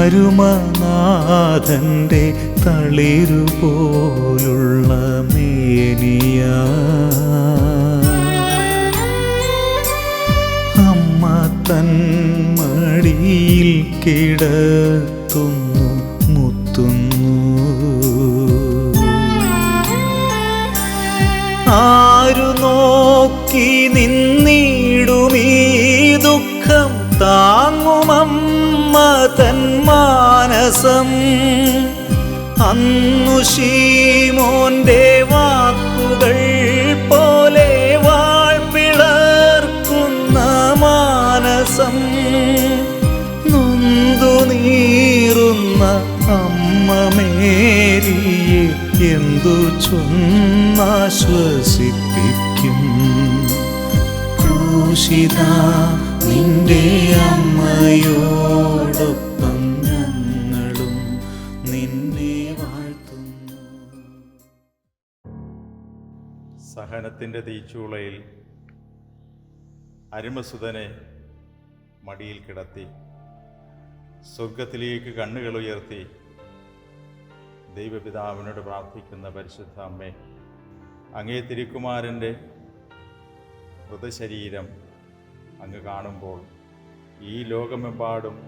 അരുമനാഥന്റെ തളിരുപോലുള്ള മേനിയാ. അമ്മ തൻ മടിയിൽ കിടത്തുന്നു മുത്തുന്നു. ആരു നോക്കി നിന്നിടുമീ ദുഃഖം താങ്ങുമമ്മ മാനസം അന്നു ശീമോന്റെ വാക്കുകൾ പോലെ വാഴ്പിളർക്കുന്ന മാനസം നൊന്തു നീറുന്ന അമ്മ മേരിയെ എന്തു ചൊന്നാശ്വസിപ്പിക്കും ക്രൂശിത നിന്റെ അമ്മയോടൊപ്പം സഹനത്തിന്റെ തീച്ചൂളയിൽ അരുമസുതനെ മടിയിൽ കിടത്തി സ്വർഗത്തിലേക്ക് കണ്ണുകൾ ഉയർത്തി ദൈവപിതാവിനോട് പ്രാർത്ഥിക്കുന്ന പരിശുദ്ധ അമ്മ അങ്ങേ തിരുക്കുമാരന്റെ മൃതശരീരം അങ്ങ് കാണുമ്പോൾ ഈ ലോകമെമ്പാടും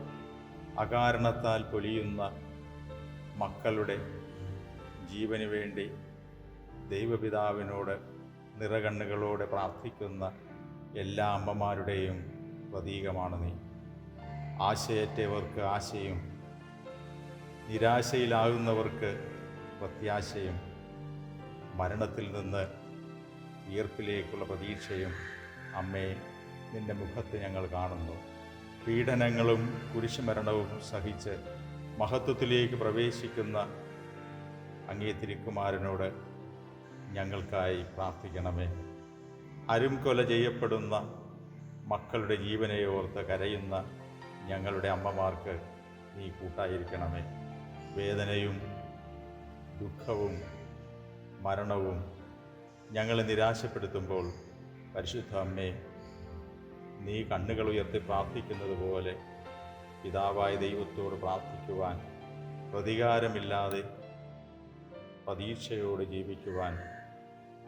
അകാരണത്താൽ പൊലിയുന്ന മക്കളുടെ ജീവന് വേണ്ടി ദൈവപിതാവിനോട് നിറകണ്ണുകളോടെ പ്രാർത്ഥിക്കുന്ന എല്ലാ അമ്മമാരുടെയും പ്രതീകമാണ് നീ. ആശയറ്റവർക്ക് ആശയും നിരാശയിലാകുന്നവർക്ക് പ്രത്യാശയും മരണത്തിൽ നിന്ന് ഈർപ്പിലേക്കുള്ള പ്രതീക്ഷയും അമ്മേ നിന്റെ മുഖത്ത് ഞങ്ങൾ കാണുന്നു. പീഡനങ്ങളും കുരിശുമരണവും സഹിച്ച് മഹത്വത്തിലേക്ക് പ്രവേശിക്കുന്ന അങ്ങേ തിരുക്കുമാരനോട് ഞങ്ങൾക്കായി പ്രാർത്ഥിക്കണമേ. അരും കൊല ചെയ്യപ്പെടുന്ന മക്കളുടെ ജീവനെ ഓർത്ത് കരയുന്ന ഞങ്ങളുടെ അമ്മമാർക്ക് നീ കൂട്ടായിരിക്കണമേ. വേദനയും ദുഃഖവും മരണവും ഞങ്ങളെ നിരാശപ്പെടുത്തുമ്പോൾ പരിശുദ്ധ അമ്മേ നീ കണ്ണുകൾ ഉയർത്തി പ്രാർത്ഥിക്കുന്നത് പോലെ പിതാവായ ദൈവത്തോട് പ്രാർത്ഥിക്കുവാൻ പ്രതികാരമില്ലാതെ പ്രതീക്ഷയോട് ജീവിക്കുവാൻ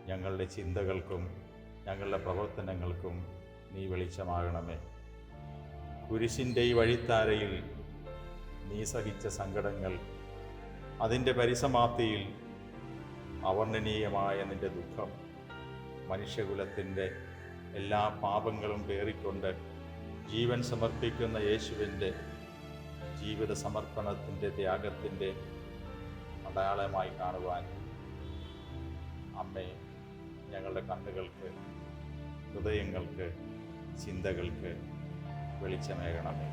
ഞങ്ങളുടെ ചിന്തകൾക്കും ഞങ്ങളുടെ പ്രവർത്തനങ്ങൾക്കും നീ വെളിച്ചമാകണമേ. കുരിശിന്റെ ഈ വഴിത്താരയിൽ നീ സഹിച്ച സങ്കടങ്ങൾ അതിന്റെ പരിസമാപ്തിയിൽ അവർണനീയമായ നിന്റെ ദുഃഖം മനുഷ്യകുലത്തിന്റെ എല്ലാ പാപങ്ങളും പേറിക്കൊണ്ട് ജീവൻ സമർപ്പിക്കുന്ന യേശുവിന്റെ ജീവിത സമർപ്പണത്തിന്റെ ത്യാഗത്തിന്റെ അടയാളമായി കാണുവാൻ അമ്മേ ഞങ്ങളുടെ കണ്ണുകൾക്ക് ഹൃദയങ്ങൾക്ക് ചിന്തകൾക്ക് വെളിച്ചമേകണമേ.